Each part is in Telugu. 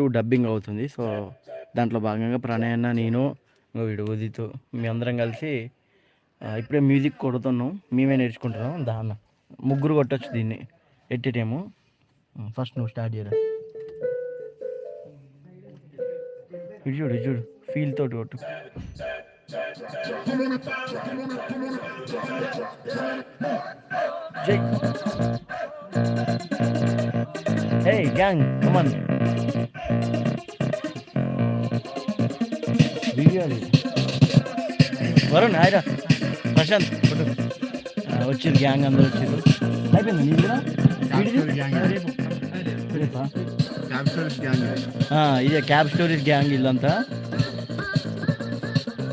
టూ డబ్బింగ్ అవుతుంది. సో దాంట్లో భాగంగా ప్రణయన్న నేను వీడు ఉదితో మీ అందరం కలిసి ఇప్పుడే మ్యూజిక్ కొడుతున్నాం. మేమే నేర్చుకుంటున్నాం. దాన్న ముగ్గురు కొట్టచ్చు దీన్ని. ఎట్టేటేమో ఫస్ట్ నువ్వు స్టార్ట్ చేయరా? ఇటు చూడు ఇటు చూడు. ఫీల్ తోటి కొట్టు. జై. Hey gang come on Varun హాయ్రా Prashanth వచ్చిర్రు గ్యాంగ్ అందరూ వచ్చిర్రు. అయిపోయింది ఇదే క్యాబ్ స్టోరీస్ గ్యాంగ్. ఇల్లంతా.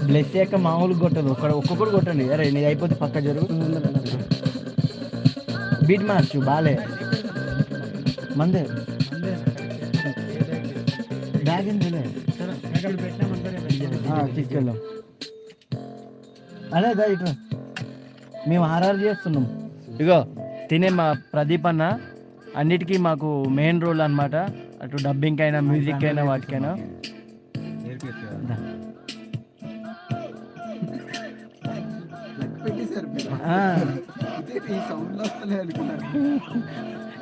బ్లెస్ అయ్యాక మామూలు కొట్టదు. ఒక్కడ ఒక్కొక్కరు కొట్టండి. అరే నీది అయిపోతే పక్క జరుగు. బీట్ మార్చు బాలే. మందే. బ్యాగ్ ఎందులే తీసుకెళ్ళాం అదే దా ఇట్లా మేము ఆర్ఆర్ చేస్తున్నాం. ఇగో తినే మా ప్రదీప్ అన్న అన్నిటికీ మాకు మెయిన్ రోల్ అన్నమాట. అటు డబ్బింగ్ అయినా మ్యూజిక్ అయినా వాటికైనా.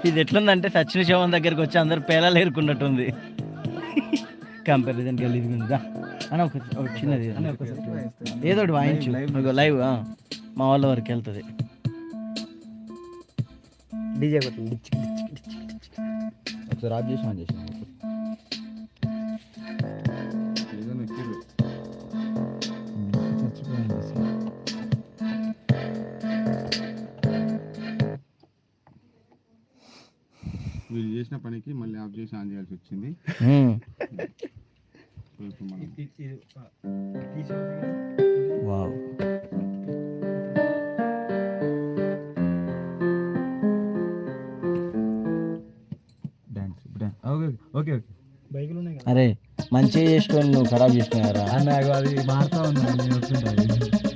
ఇది ఎట్లుందంటే సచిన శవం దగ్గరికి వచ్చి అందరు పేలాలు ఏరుకున్నట్టుంది. కంపారిజన్ గలీజ్ ఉందా అని ఒక చిన్నది ఏదో ఒకటి వాయించు. లైవ్ ఆ, మా వాళ్ళ వరకు వెళ్తుంది. డీజే కొట్టింది. ఒకసారి ఆఫ్ చేసి ఆన్ వీళ్ళు చేసిన పనికి మళ్ళీ ఆఫ్ చేసి ఆన్ చేయాల్సి వచ్చింది ఉమ్. సో ఇప్పుడు మనం wow. Dance dance okay okay okay బైకులు ఉన్నాయి కదా. అరే మంచిగా చేసుకొని నువ్వు ఖరాబ్ చేసినారా అది మారుతా వస్తుంటాను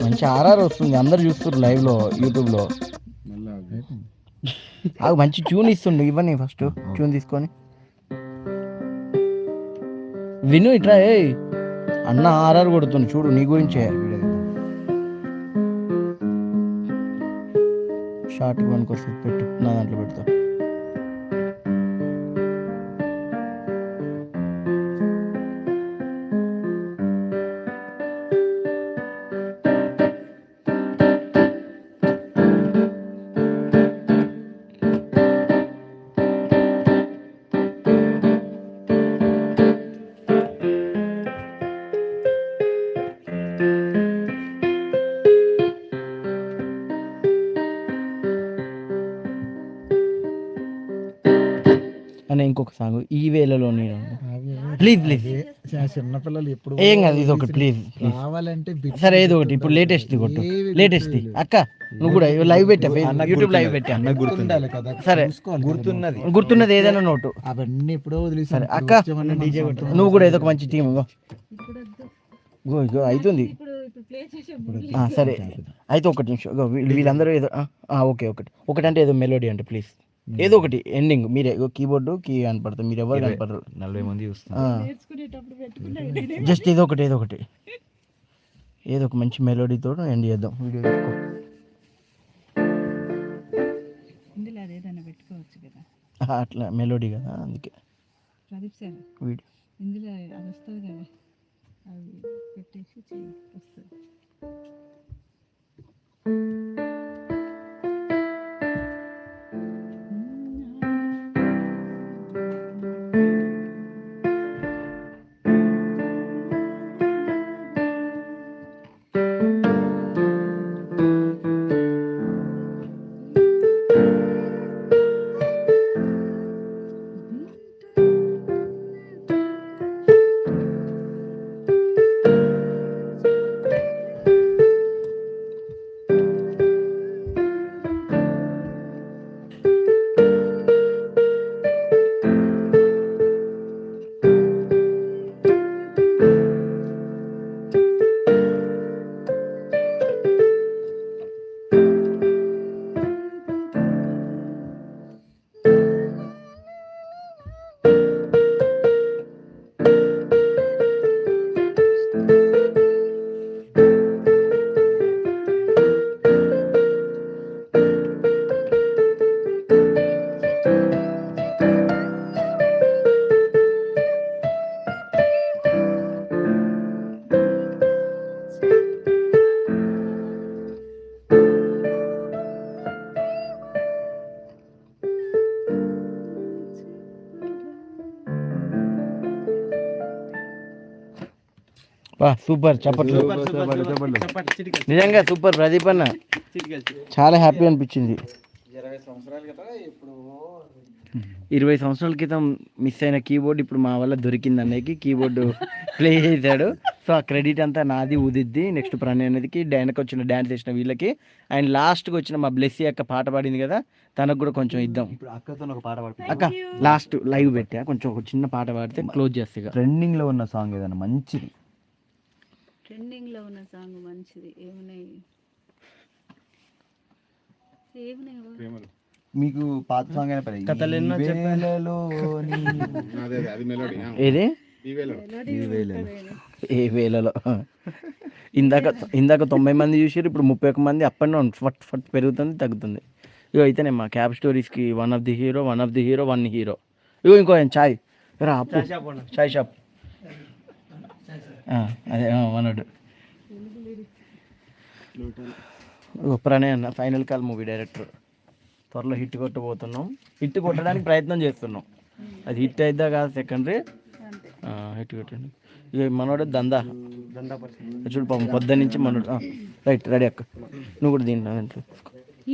మంచి ఆర్ఆర్ వస్తుంది అందరు చూస్తారు లైవ్లో యూట్యూబ్లో. మళ్ళీ ఆఫ్ చేసి. ఆగు మంచి ట్యూన్ ఇస్తుండు ఇవ్వని ఫస్ట్ ట్యూన్ తీసుకొని. విను ఇట్రా ఏ అన్న ఆర్ఆర్ కొడుతుంది చూడు నీ గురించే. షార్ట్ వన్ కోసం పెట్టు. నా దాంట్లో పెడతాను ఈ వేళలో నేను ప్లీజ్ ప్లీజ్ చిన్నపిల్లలు ఎప్పుడు ఏం కాదు ఇది ఒకటి ప్లీజ్ కావాలంటే సరే ఏదో ఒకటి ఇప్పుడు లేటెస్ట్ కొట్టు. లేటెస్ట్ అక్క నువ్వు కూడా లైవ్ పెట్టా యూట్యూబ్ లైవ్ పెట్టా అన్న. గుర్తుండాలి కదా సరే. గుర్తున్నది. గుర్తున్నది ఏదైనా నోటు. అవన్నీ ఎప్పుడో వదిలేసి. సరే అక్క డీజే నువ్వు కూడా ఏదో ఒక మంచి టీం ఇగో ఇగో అవుతుంది సరే. అయితే ఒకటి నిమిషం వీళ్ళందరూ ఏదో ఓకే ఒకటి. ఒకటి అంటే ఏదో మెలోడీ అంటే ప్లీజ్ ఏదో ఒకటి ఎండింగ్. మీరే కీబోర్డు కీ కనపడతారు మీరు ఎవరు కనపడరు. నలభై మంది చూస్తున్నారు. జస్ట్ ఏదో ఒకటి ఏదో ఒకటి. ఏదో ఒక మంచి మెలోడీతో ఎండ్ చేద్దాం. వీడియో పెట్టుకోవచ్చు కదా. అట్లా మెలోడీ కదా అందుకే. Pradeep sir video. ఇందులో అది వస్తుంది కదా. అది పెట్టేసి వస్తుంది. వా సూపర్ చప్పట్లు. నిజంగా సూపర్ ప్రదీప్ అన్న. చాలా హ్యాపీ అనిపించింది. ఇరవై సంవత్సరాల క్రితం మిస్ అయిన కీబోర్డ్ ఇప్పుడు మా వల్ల దొరికింది అన్నయ్యకి. కీబోర్డు ప్లే చేశాడు. సో ఆ క్రెడిట్ అంతా నాది ఉదిద్ది నెక్స్ట్ ప్రణయ్ అనేదికి డాన్కి వచ్చిన డాన్స్ చేసిన వీళ్ళకి. అండ్ లాస్ట్కి వచ్చిన మా బ్లెస్సీ అక్క పాట పాడింది కదా తనకు కూడా కొంచెం ఇద్దాం. ఇప్పుడు అక్కతో ఒక పాట పాడుతుంది. అక్క లాస్ట్ లైవ్ పెట్టా. కొంచెం ఒక చిన్న పాట పాడితే క్లోజ్ చేస్తే ఇక. ట్రెండింగ్లో ఉన్న సాంగ్ ఏదైనా మంచిది ట్రెండింగ్లో ఉన్న సాంగ్ మంచిది. ఏమున్నాయి? మీకు పాత సాంగ్ అయినా పర్లేదు. ఏ వేలలో ఇందాక ఇందాక తొంభై మంది చూసారు ఇప్పుడు ముప్పై ఒక్క మంది అప్ అండ్ డౌన్ ఫట్ ఫట్ పెరుగుతుంది తగ్గుతుంది. ఇగో అయితేనే మా cab స్టోరీస్కి one of the hero one of the hero one hero ఇగో ఇంకో చాయ్ రా అప్పు. చాయ్ షాప్ అదే వనడు ప్రణయ్ అన్న ఫైనల్ కాల్ మూవీ డైరెక్టర్. త్వరలో హిట్ కొట్టబోతున్నాం. హిట్ కొట్టడానికి ప్రయత్నం చేస్తున్నాం. అది హిట్ అయిద్దా కాదు సెకండరీ హిట్ కొట్టండి. ఇక మనోడు దందా. చూడు పాపం పొద్దున్న నుంచి మనోడు రైట్ రెడీ అక్క. నువ్వు కూడా దీంట్లో దాంట్లో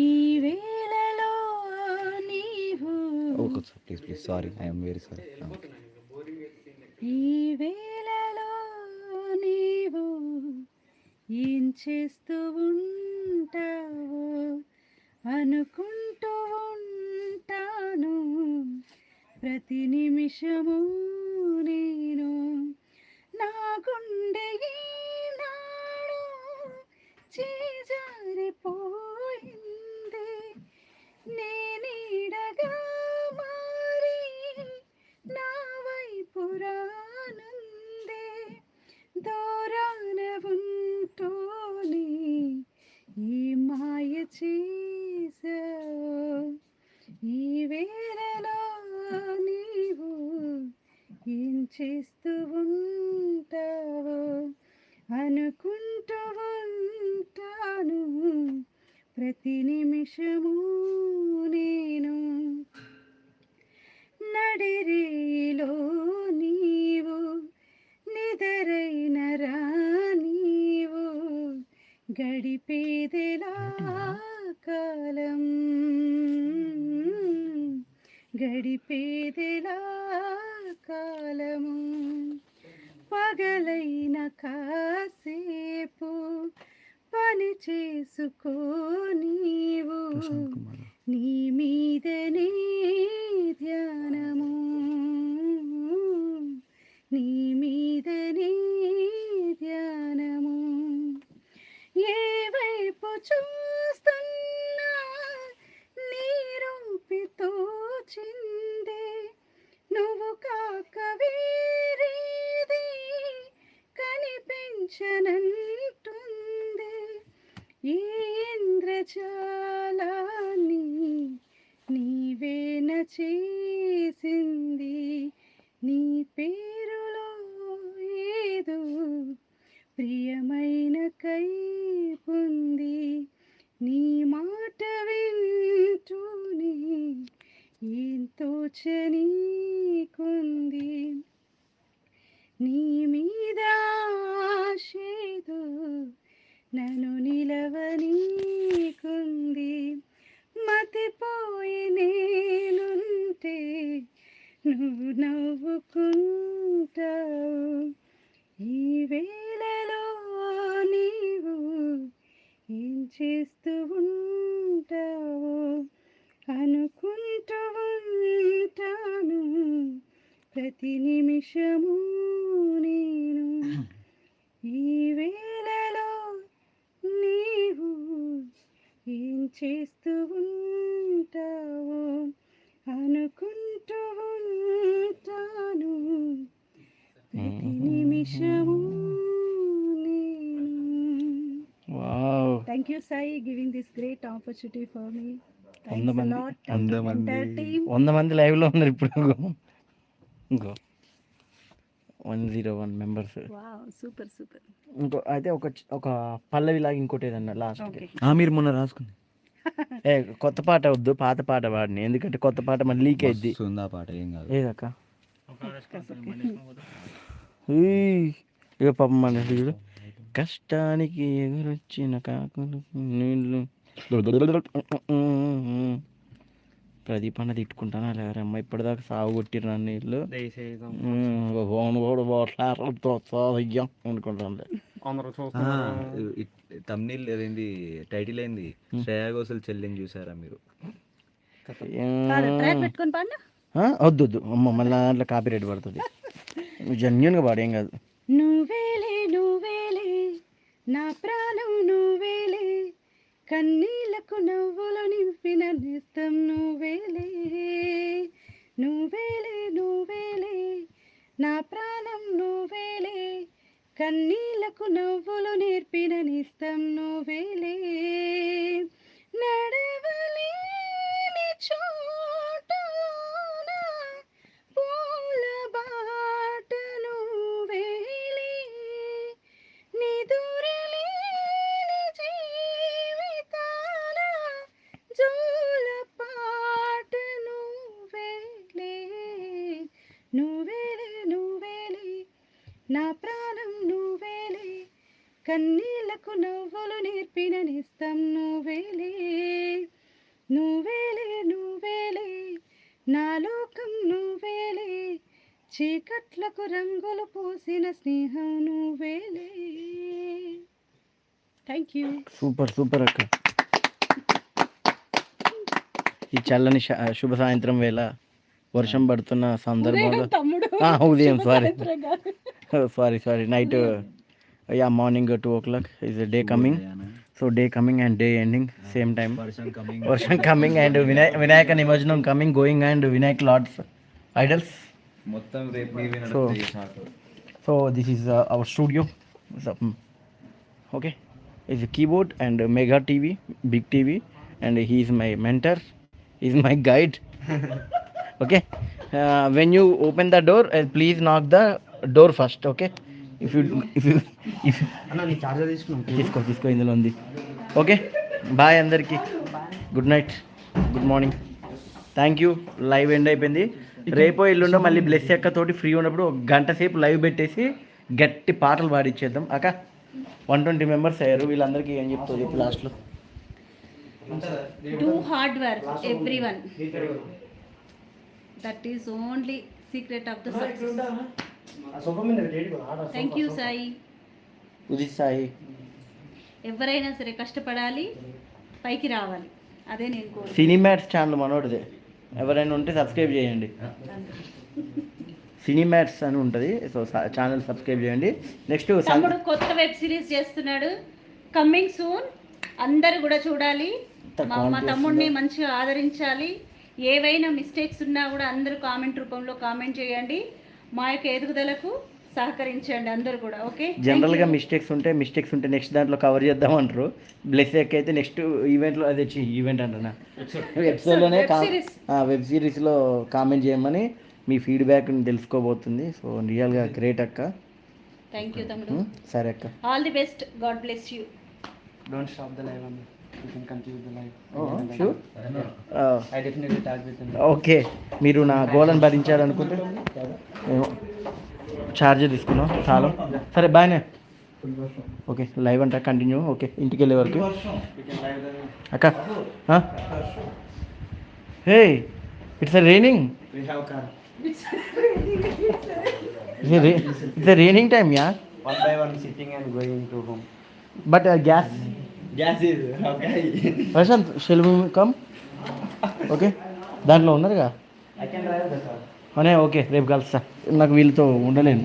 ఈ వేళలో నీవు please please sorry I'm very sorry చేస్తూ ఉంటావో. అనుకుంటూ ప్రతి నిమిషము నేను నడిరేలో నీవు నిదరైన రా నీవు గడిపేదెలా కాలం గడిపేదెలా కాలము పగలైన కాసేపు పని చేసుకో నీవు నీ మీదనే ధ్యానము. నీ మీదనే ధ్యానము. ఏ వైపు చూస్తున్నా నీ రూపితో చిందే. నువ్వు కాక వేరేది కనిపించనంటుంది ప్రతి నిమిషము నేను ఈ వేళలో నీవు ఏం చేస్తూ ఉంటావు అనుకుంటూ ఉంటాను. ప్రతి నిమిషము thank you Sai giving this great opportunity for me వంద మంది వంద మంది మంది లైవ్లో ఉన్నారు ఇప్పుడు. ఇంకో. One zero one members. Wow super super. ఇంకో అయితే ఒక ఒక పల్లవి లాగా ఇంకోటి ఏదన్నా లాస్ట్ మీరు మొన్న రాసుకుంది. ఏ కొత్త పాట వద్దు పాత పాట పాడిని. ఎందుకంటే కొత్త పాట మళ్ళీ లీక్ అయింది ఆ పాట ఏం కాదు. ఏదక్క? ఇక పాపం మన చూడు. కష్టానికి ఎగురొచ్చిన కాకులు నీళ్ళు. ప్రదీప్ అన్న తిట్టుకుంటానా? అమ్మ ఇప్పటిదాకా సాగు కొట్టిరు నన్ను వీళ్ళు. ఫోన్ కూడా పోట్లాడయ్యా అనుకుంటాను తమ్నీల్ అదేంది టైటిల్ ఏంది? శ్రేయా ఘోషల్ చెల్లిని చూసారా మీరు? ట్రాక్ పెట్టుకొని పాడినా? వద్దు వద్దు. అమ్మ మళ్ళీ దాంట్లో కాపీ రేట్ పడుతుంది జెన్యున్గా పాడేం కాదు. నువ్వేలే నువ్వేలే నా ప్రాణం కన్నీలకు నవ్వులు నింపిన నేస్తం నువ్వేలే నువ్వేలే నువ్వేలే నా ప్రాణం నువ్వేలే కన్నీలకు నవ్వులు నేర్పిన నిస్తం నువ్వేలే నడవలే చూ కన్నీళ్ళకు నవ్వులు నేర్పిన నిస్తం నువ్వేలే నువ్వేలే నువ్వేలే. నా లోకం నువ్వేలే చీకట్లకు రంగులు పూసిన స్నేహం నువ్వేలే. థ్యాంక్ యూ సూపర్ సూపర్ అక్క. ఈ చల్లని శుభ సాయంత్రం వేళ వర్షం పడుతున్న సందర్భంలో ఉదయం sorry sorry sorry night yeah morning uh, 2 o'clock is a day coming. so day coming and day ending same time. Varshan coming. Coming and Vinay Vinayak and Imaginum coming going and Vinayak Lord's idols. so so this is uh, our studio. Mm, okay. Is a keyboard and a mega TV big TV and he is my mentor. He is my guide. Okay. Uh, when you open the door uh, please knock the door first okay? If you if you if charger తీసుకున్నాం తీసుకో తీసుకో ఇందులో ఉంది. ఓకే బాయ్ అందరికీ. Good night good morning thank you live end అయిపోయింది. రేపో ఎల్లుండో మళ్ళీ బ్లెస్ అక్క తోటి ఫ్రీ ఉన్నప్పుడు ఒక గంట సేపు లైవ్ పెట్టేసి గట్టి పాటలు పాడిచ్చేద్దాం. అక్క వన్ ట్వంటీ మెంబర్స్ అయ్యారు. వీళ్ళందరికీ ఏం చెప్తావు చెప్పు లాస్ట్లో do hard work every one that is only secret of the success thank you Sai. Udit Sai. ఎవరైనా సరే కష్టపడాలి పైకి రావాలి. అదే నేను కోరు సినిమాట్స్ ఛానల్ మనోడిదే. ఎవరైనా ఉంటే సబ్స్క్రైబ్ చేయండి. సినిమాట్స్ అని ఉంటుంది. సో ఛానల్ సబ్స్క్రైబ్ చేయండి. నెక్స్ట్ తమ్ముడు కొత్త వెబ్ సిరీస్ చేస్తున్నాడు. కమ్మింగ్ సూన్ అందరు కూడా చూడాలి. మా మా తమ్ముడిని మంచిగా ఆదరించాలి. ఏవైనా మిస్టేక్స్ ఉన్నా కూడా అందరూ కామెంట్ రూపంలో కామెంట్ చేయండి. మా యొక్క ఎదుగుదలకు సహకరించండి అందరు కూడా ఓకే? జనరల్గా మిస్టేక్స్ ఉంటే మిస్టేక్స్ ఉంటే నెక్స్ట్ దాంట్లో కవర్ చేద్దాం అంటారు. బ్లెస్ ఎక్ అయితే నెక్స్ట్ ఈవెంట్లో అదే ఈవెంట్ అంటున్నా series. వెబ్ సిరీస్లో కామెంట్ చేయమని మీ ఫీడ్బ్యాక్ తెలుసుకోబోతుంది. సో రియల్గా గ్రేట్ అక్క. థ్యాంక్ యూ తమ్ముడు. ఉం? సరే అక్క. All the best God bless you don't stop the live అన్న you can continue the live sure I definitely talk with okay మీరు నా గోలను భరించాలనుకుంటే ఏమో. ఛార్జర్ తీసుకున్నాం చాలా. సరే బాయ్నే ఓకే లైవ్ అంట కంటిన్యూ ఓకే ఇంటికి వెళ్ళే వరకు. అక్క hey it's raining it's raining time yeah one by one sitting and going to home but gas okay Prashant shall come okay దాంట్లో ఉన్నారుగా? అనే ఓకే రేపు కలుస్తా. నాకు వీళ్ళతో ఉండలేను.